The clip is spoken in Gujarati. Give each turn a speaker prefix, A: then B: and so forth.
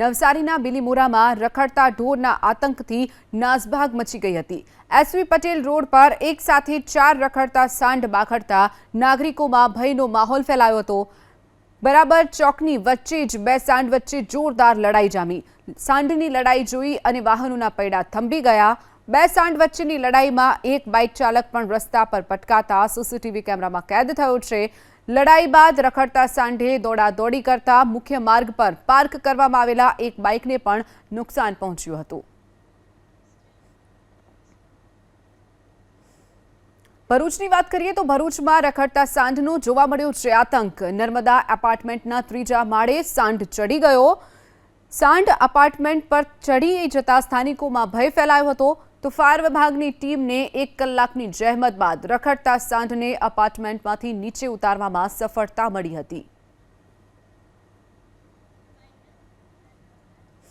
A: નવસારીના બિલીમોરામાં રખડતા ઢોરના આતંકથી નાસભાગ મચી ગઈ હતી. એસવી પટેલ રોડ પર એક સાથે ચાર રખડતા સાંડ બાખડતા નાગરિકોમાં ભયનો માહોલ ફેલાયો હતો. બરાબર ચોકની વચ્ચે જ બે સાંડ વચ્ચે જોરદાર લડાઈ જામી. સાંઢની લડાઈ જોઈ અને વાહનોના પૈડા થંભી ગયા. બે સાંડ વચ્ચેની લડાઈમાં એક બાઇક ચાલક પણ રસ્તા પર પટકાતા સીસીટીવી કેમેરામાં કેદ થયો છે. લડાઈ બાદ રખડતા સાંઢે દોડાદોડી કરતા મુખ્ય માર્ગ પર પાર્ક કરવામાં આવેલા એક બાઇકને પણ નુકસાન પહોંચ્યું હતું. ભરૂચની વાત કરીએ તો ભરૂચમાં રખડતા સાંઢનો જોવા મળ્યો છે આતંક. નર્મદા એપાર્ટમેન્ટના ત્રીજા માળે સાંઢ ચડી ગયો. સાંઢ અપાર્ટમેન્ટ પર ચડી જતા સ્થાનિકોમાં ભય ફેલાયો હતો. તો ફાયર વિભાગની ટીમને એક કલાકની જહેમત બાદ રખડતા સાંઢને અપાર્ટમેન્ટમાંથી નીચે ઉતારવામાં સફળતા મળી હતી.